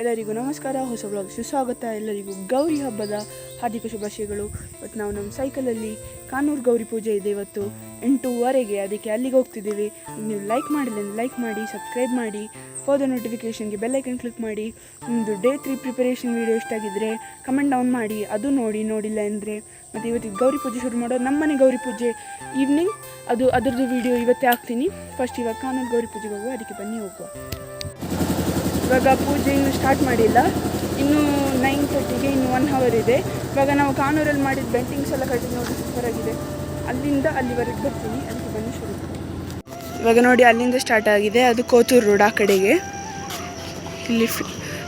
ಎಲ್ಲರಿಗೂ ನಮಸ್ಕಾರ. ಹೊಸ ಬ್ಲಾಗ್ ಸುಸ್ವಾಗತ. ಎಲ್ಲರಿಗೂ ಗೌರಿ ಹಬ್ಬದ ಹಾರ್ದಿಕ ಶುಭಾಶಯಗಳು. ಇವತ್ತು ನಾವು ನಮ್ಮ ಸೈಕಲಲ್ಲಿ ಕಾನೂರು ಗೌರಿ ಪೂಜೆ ಇದೆ ಇವತ್ತು. ಎಂಟೂವರೆಗೆ ಅದಕ್ಕೆ ಅಲ್ಲಿಗೆ ಹೋಗ್ತಿದ್ದೀವಿ. ನೀವು ಲೈಕ್ ಮಾಡಿಲ್ಲ ಲೈಕ್ ಮಾಡಿ ಸಬ್ಸ್ಕ್ರೈಬ್ ಮಾಡಿ ಫೋದರ್ ನೋಟಿಫಿಕೇಷನ್ಗೆ ಬೆಲ್ಲೈಕನ್ ಕ್ಲಿಕ್ ಮಾಡಿ ನಿಮ್ಮದು ಡೇ ತ್ರೀ ಪ್ರಿಪರೇಷನ್ ವೀಡಿಯೋ ಇಷ್ಟಾಗಿದ್ದರೆ ಕಮೆಂಟ್ ಡೌನ್ ಮಾಡಿ, ಅದು ನೋಡಿ, ನೋಡಿಲ್ಲ ಅಂದರೆ. ಮತ್ತು ಇವತ್ತಿಗೆ ಗೌರಿ ಪೂಜೆ ಶುರು ಮಾಡೋದು ನಮ್ಮನೆ ಗೌರಿ ಪೂಜೆ ಈವ್ನಿಂಗ್ ಅದು ಅದರದ್ದು ವೀಡಿಯೋ ಇವತ್ತೇ ಹಾಕ್ತೀನಿ. ಫಸ್ಟ್ ಇವಾಗ ಕಾನೂರು ಗೌರಿ ಪೂಜೆಗೆ ಹೋಗುವ, ಅದಕ್ಕೆ ಬನ್ನಿ ಹೋಗುವ. ಇವಾಗ ಪೂಜೆ ಇನ್ನೂ ಸ್ಟಾರ್ಟ್ ಮಾಡಿಲ್ಲ. ಇನ್ನು ನೈನ್ ತರ್ಟಿಗೆ ಇನ್ನು ಒನ್ ಅವರ್ ಇದೆ. ಇವಾಗ ನಾವು ಕಾನೂರಲ್ಲಿ ಮಾಡಿದ ಬೆಂಟಿಂಗ್ಸ್ ಎಲ್ಲ ಕಟ್ಟಿ ನೋಡಿ ಸೂಪರ್ ಆಗಿದೆ. ಅಲ್ಲಿಂದ ಅಲ್ಲಿವರೆಗೆ ಬರ್ತೀನಿ. ಅದಕ್ಕೆ ಬನ್ನಿ ಶುರು. ಇವಾಗ ನೋಡಿ ಅಲ್ಲಿಂದ ಸ್ಟಾರ್ಟ್ ಆಗಿದೆ. ಅದು ಕೋತೂರು ರೋಡ್ ಆ ಕಡೆಗೆ. ಇಲ್ಲಿ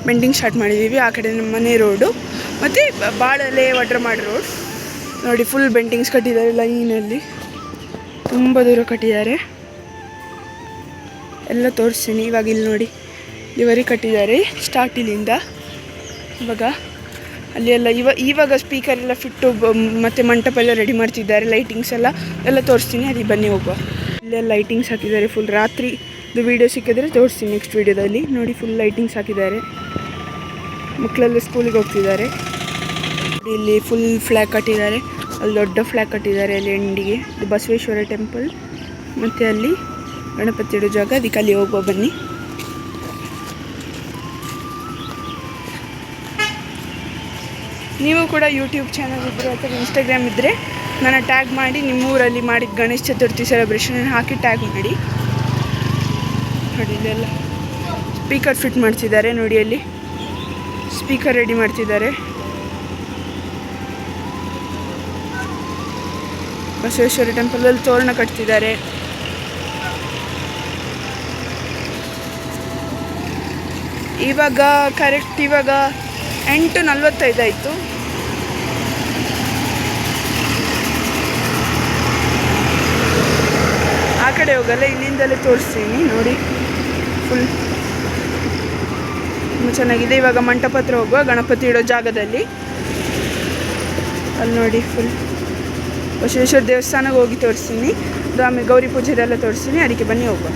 ಬೆಂಟಿಂಗ್ ಸ್ಟಾರ್ಟ್ ಮಾಡಿದ್ದೀವಿ ಆ ಕಡೆ ನಮ್ಮ ಮನೆ ರೋಡು ಮತ್ತು ಬಾಳಲೆ ವಾಟ್ರ್ ರೋಡ್ ನೋಡಿ ಫುಲ್ ಬೆಂಟಿಂಗ್ಸ್ ಕಟ್ಟಿದ್ದಾರೆ ಲೈನಲ್ಲಿ. ತುಂಬ ದೂರ ಕಟ್ಟಿದ್ದಾರೆ. ಎಲ್ಲ ತೋರಿಸ್ತೀನಿ. ಇವಾಗ ಇಲ್ಲಿ ನೋಡಿ. ಇಲ್ಲಿವರೆಗೆ ಕಟ್ಟಿದ್ದಾರೆ ಸ್ಟಾರ್ಟ್ ಇಲ್ಲಿಂದ ಇವಾಗ ಅಲ್ಲಿ ಎಲ್ಲ ಇವ, ಇವಾಗ ಸ್ಪೀಕರ್ ಎಲ್ಲ ಫಿಟ್ಟು ಮತ್ತು ಮಂಟಪ ಎಲ್ಲ ರೆಡಿ ಮಾಡ್ತಿದ್ದಾರೆ ಲೈಟಿಂಗ್ಸ್ ಎಲ್ಲ ಎಲ್ಲ ತೋರಿಸ್ತೀನಿ. ಅಲ್ಲಿ ಬನ್ನಿ ಹೋಗುವ. ಇಲ್ಲೆಲ್ಲ ಲೈಟಿಂಗ್ಸ್ ಹಾಕಿದ್ದಾರೆ ಫುಲ್ ರಾತ್ರಿ ಇದು ವೀಡಿಯೋ ಸಿಕ್ಕಿದ್ರೆ ತೋರಿಸ್ತೀನಿ ನೆಕ್ಸ್ಟ್ ವೀಡಿಯೋದಲ್ಲಿ ನೋಡಿ ಫುಲ್ ಲೈಟಿಂಗ್ಸ್ ಹಾಕಿದ್ದಾರೆ. ಮಕ್ಕಳೆಲ್ಲ ಸ್ಕೂಲಿಗೆ ಹೋಗ್ತಿದ್ದಾರೆ. ಇಲ್ಲಿ ಫುಲ್ ಫ್ಲ್ಯಾಗ್ ಕಟ್ಟಿದ್ದಾರೆ. ಅಲ್ಲಿ ದೊಡ್ಡ ಫ್ಲ್ಯಾಗ್ ಕಟ್ಟಿದ್ದಾರೆ ಅಲ್ಲಿ ಎಂಡಿಗೆ ಬಸವೇಶ್ವರ ಟೆಂಪಲ್ ಮತ್ತು ಅಲ್ಲಿ ಗಣಪತಿ ಇಡೋ ಜಾಗ. ಅದಕ್ಕೆ ಅಲ್ಲಿ ಹೋಗುವ ಬನ್ನಿ. ನೀವು ಕೂಡ ಯೂಟ್ಯೂಬ್ ಚಾನಲ್ ಇದ್ದರೆ ಅಥವಾ ಇನ್ಸ್ಟಾಗ್ರಾಮ್ ಇದ್ದರೆ ನನ್ನ ಟ್ಯಾಗ್ ಮಾಡಿ ನಿಮ್ಮ ಊರಲ್ಲಿ ಮಾಡಿದ ಗಣೇಶ ಚತುರ್ಥಿ ಸೆಲೆಬ್ರೇಷನ್ ಹಾಕಿ ಟ್ಯಾಗ್ ಮಾಡಿ. ನೋಡಿ ಇಲ್ಲೆಲ್ಲ ಸ್ಪೀಕರ್ ಫಿಟ್ ಮಾಡ್ತಿದ್ದಾರೆ ನೋಡಿ ಅಲ್ಲಿ. ಸ್ಪೀಕರ್ ರೆಡಿ ಮಾಡ್ತಿದ್ದಾರೆ. ಬಸವೇಶ್ವರ ಟೆಂಪಲಲ್ಲಿ ತೋರಣ ಕಟ್ತಿದ್ದಾರೆ. ಇವಾಗ ಕರೆಕ್ಟ್ ಇವಾಗ ಎಂಟು ನಲ್ವತ್ತೈದು ಆಯಿತು ಆ ಕಡೆ ಹೋಗಲ್ಲ, ಇಲ್ಲಿಂದಲೇ ತೋರಿಸ್ತೀನಿ, ನೋಡಿ. ಫುಲ್ ತುಂಬ ಚೆನ್ನಾಗಿದೆ. ಇವಾಗ ಮಂಟಪ ಹತ್ರ ಹೋಗುವ ಗಣಪತಿ ಇಡೋ ಜಾಗದಲ್ಲಿ. ಅಲ್ಲಿ ನೋಡಿ ಫುಲ್ ಬಸವೇಶ್ವರ ದೇವಸ್ಥಾನಕ್ಕೆ ಹೋಗಿ ತೋರಿಸ್ತೀನಿ. ಅದು ಆಮೇಲೆ ಗೌರಿ ಪೂಜೆದೆಲ್ಲ ತೋರಿಸ್ತೀನಿ. ಅದಕ್ಕೆ ಬನ್ನಿ ಹೋಗುವ.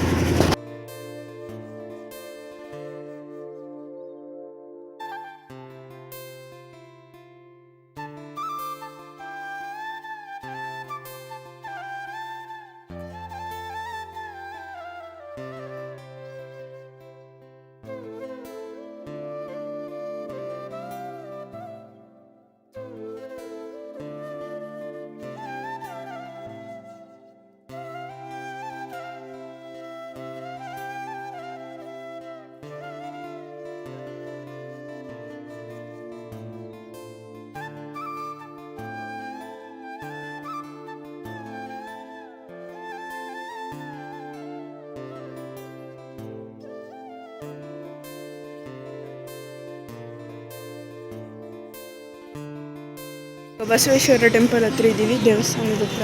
ಬಸವೇಶ್ವರ ಟೆಂಪಲ್ ಹತ್ರ ಇದ್ದೀವಿ, ದೇವಸ್ಥಾನದ ಹತ್ರ.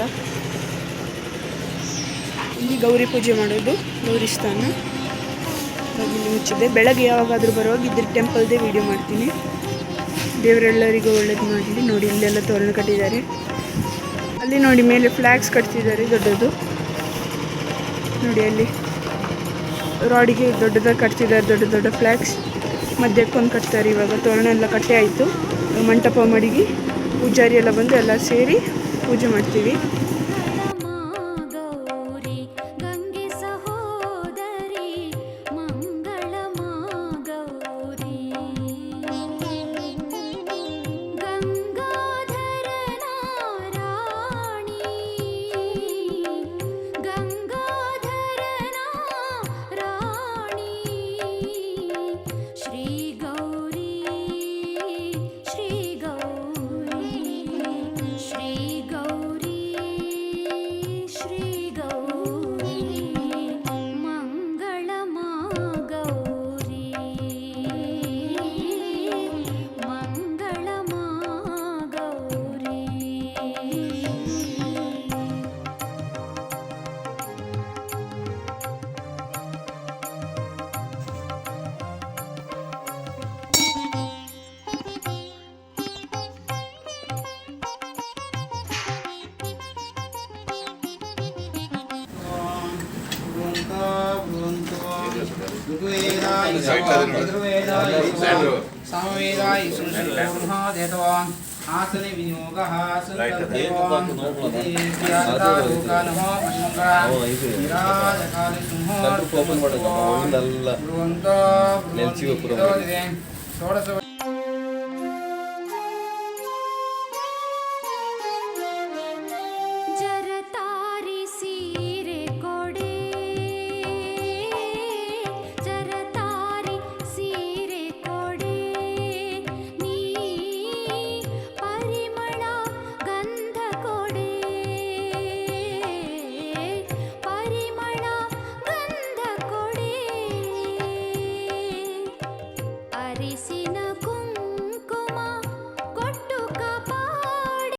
ಇಲ್ಲಿ ಗೌರಿ ಪೂಜೆ ಮಾಡೋದು, ಗೌರಿ ಸ್ಥಾನ. ಮುಚ್ಚಿದೆ. ಬೆಳಗ್ಗೆ ಯಾವಾಗಾದರೂ ಬರುವಾಗ ಇದ್ರ ಟೆಂಪಲ್ದೇ ವಿಡಿಯೋ ಮಾಡ್ತೀನಿ. ದೇವರೆಲ್ಲರಿಗೂ ಒಳ್ಳೇದು ಮಾಡಲಿ. ನೋಡಿ, ಇಲ್ಲೆಲ್ಲ ತೋರಣ ಕಟ್ಟಿದ್ದಾರೆ. ಅಲ್ಲಿ ನೋಡಿ, ಮೇಲೆ ಫ್ಲ್ಯಾಗ್ಸ್ ಕಟ್ತಿದ್ದಾರೆ ದೊಡ್ಡದು. ನೋಡಿ, ಅಲ್ಲಿ ರಾಡಿಗೆ ದೊಡ್ಡದಾಗಿ ಕಟ್ತಿದ್ದಾರೆ, ದೊಡ್ಡ ದೊಡ್ಡ ಫ್ಲ್ಯಾಗ್ಸ್ ಮಧ್ಯಕ್ಕೊಂದು ಕಟ್ತಾರೆ ಇವಾಗ. ತೋರಣ ಎಲ್ಲ ಕಟ್ಟೆ ಆಯಿತು. ಮಂಟಪ ಮಡಿಗಿ. ಪೂಜಾರಿ ಎಲ್ಲ ಬಂದು ಎಲ್ಲ ಸೇರಿ ಪೂಜೆ ಮಾಡ್ತೀವಿ. సమవేదాయ సుషూర్ణాదేతవాన్ ఆసని వినియోగః సుఖదేవాన్ లోకానః మంగళం నిరాజకాలి సింహో षोडश